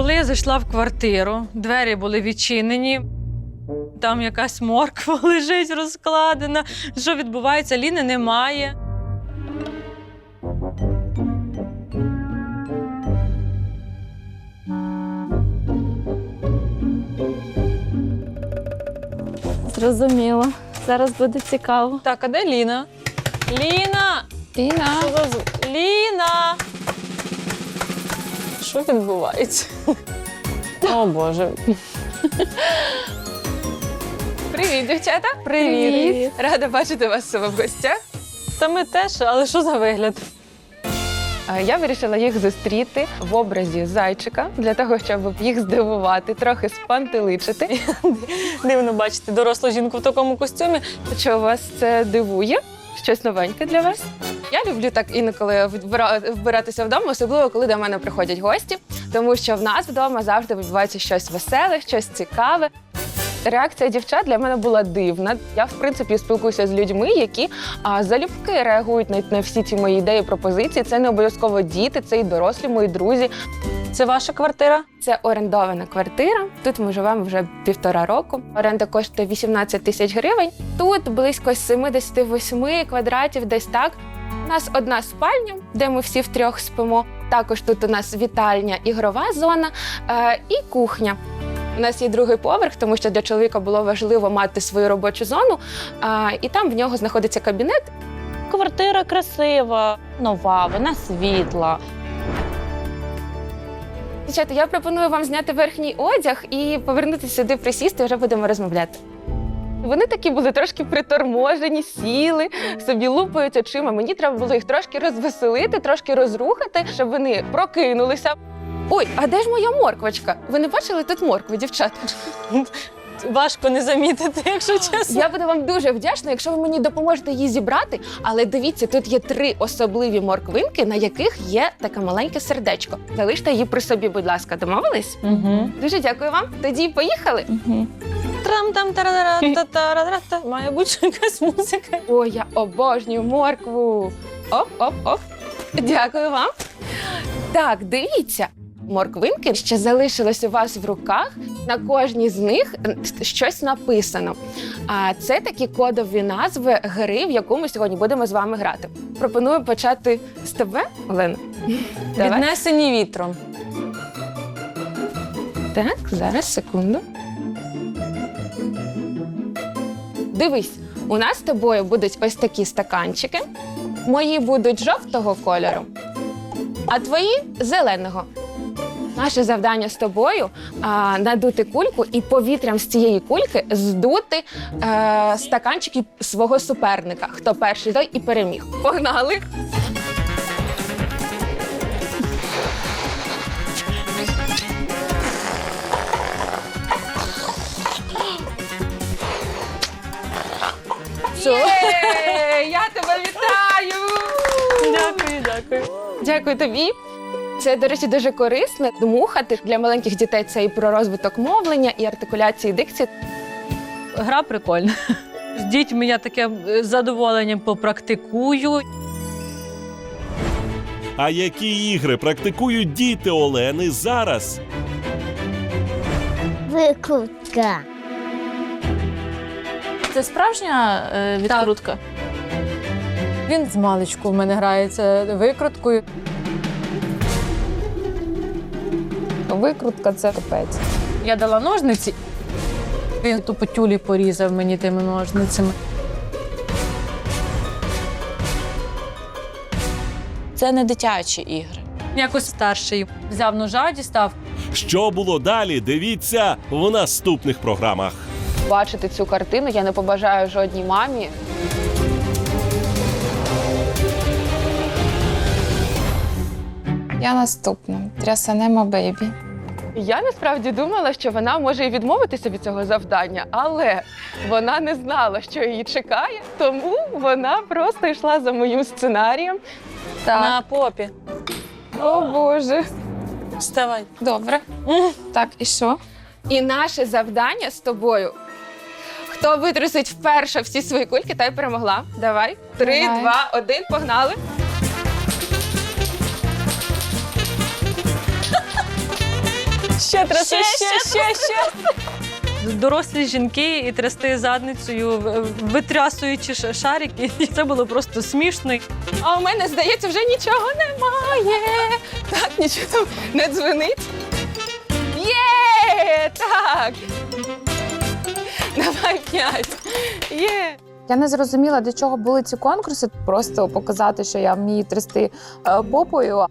Коли я зайшла в квартиру, двері були відчинені. Там якась морква лежить розкладена. Що відбувається? Ліни немає. Зрозуміло. Зараз буде цікаво. Так, а де Ліна? Ліна! З- Ліна! Що відбувається? О Боже. Привіт, дівчата! Привіт. Рада бачити вас у себе в гостях. Та ми теж, але що за вигляд? Я вирішила їх зустріти в образі зайчика для того, щоб їх здивувати, трохи спантеличити. Дивно бачити дорослу жінку в такому костюмі. Чи вас це дивує? Щось новеньке для вас? Я люблю так інколи вбиратися вдома, особливо коли до мене приходять гості, тому що в нас вдома завжди відбувається щось веселе, щось цікаве. Реакція дівчат для мене була дивна. Я, в принципі, спілкуюся з людьми, які а, залюбки реагують на, на всі ці мої ідеї, пропозиції. Це не обов'язково діти, це і дорослі мої друзі. Це ваша квартира? Це орендована квартира. Тут ми живемо вже півтора року. Оренда коштує 18 тисяч гривень. Тут близько 78 квадратів, десь так. Нас одна спальня, де ми всі втрьох спимо. Також тут у нас вітальня, ігрова зона е, і кухня. У нас є другий поверх, тому що для чоловіка було важливо мати свою робочу зону, е, і там в нього знаходиться кабінет. Квартира красива, нова, вона світла. Дівчата, я пропоную вам зняти верхній одяг і повернутися сюди, присісти, вже будемо розмовляти. Вони такі були трошки приторможені, сіли, собі лупають очима. Мені треба було їх трошки розвеселити, трошки розрухати, щоб вони прокинулися. Ой, а де ж моя морквочка? Ви не бачили тут моркви, дівчата? Важко не замітити, якщо чесно. Я буду вам дуже вдячна, якщо ви мені допоможете її зібрати. Але дивіться, тут є три особливі морквинки, на яких є таке маленьке сердечко. Залиште її при собі, будь ласка, домовились? Угу. Дуже дякую вам. Тоді поїхали. Угу. Трам там та Має бути якась музика. Ой, я обожнюю моркву. Оп, оп, оп. Дякую вам. Так, дивіться. Морквинки ще залишились у вас в руках. На кожній з них е, щось написано. А це такі кодові назви гри, в яку ми сьогодні будемо з вами грати. Пропоную почати з тебе, Олена. Давай. Віднесені вітром. Так, зараз секунду. Дивись, у нас з тобою будуть ось такі стаканчики. Мої будуть жовтого кольору, а твої зеленого. Наше завдання з тобою а, надути кульку і повітрям з цієї кульки здути е, стаканчики свого суперника. Хто перший той і переміг. Погнали! Є! Я тебе вітаю! Дякую, дякую. Дякую тобі. Це, до речі, дуже корисно дмухати для маленьких дітей. Це і про розвиток мовлення, і артикуляції, і дикції. Гра прикольна. З дітьми я таке з задоволенням попрактикую. А які ігри практикують діти Олени зараз? Викрутка. Це справжня е, відкрутка? Він з маличку в мене грається викруткою. Викрутка це капець. Я дала ножниці. Він тупо тюлі порізав мені тими ножницями. Це не дитячі ігри. Якось старший взяв ножа, дістав. Що було далі? Дивіться в наступних програмах. Бачити цю картину я не побажаю жодній мамі. Я наступна. Трясанемо бейбі. Я насправді думала, що вона може і відмовитися від цього завдання, але вона не знала, що її чекає, тому вона просто йшла за моїм сценарієм. Так, На попі. О Боже. Вставай. Добре. Так, і що? І наше завдання з тобою. Хто витрусить вперше всі свої кульки, та й перемогла. Давай. Три, Давай. два, один, погнали. Ще тряси, ще, ще, ще. Дорослі жінки і трясти задницею, в- витрясуючи ш- шарики. І це було просто смішно. А у мене, здається, вже нічого немає. Так, нічого там не дзвонить. Є! Так. Давай п'ять. Є. Я не зрозуміла, для чого були ці конкурси. Просто показати, що я вмію трясти е, попою.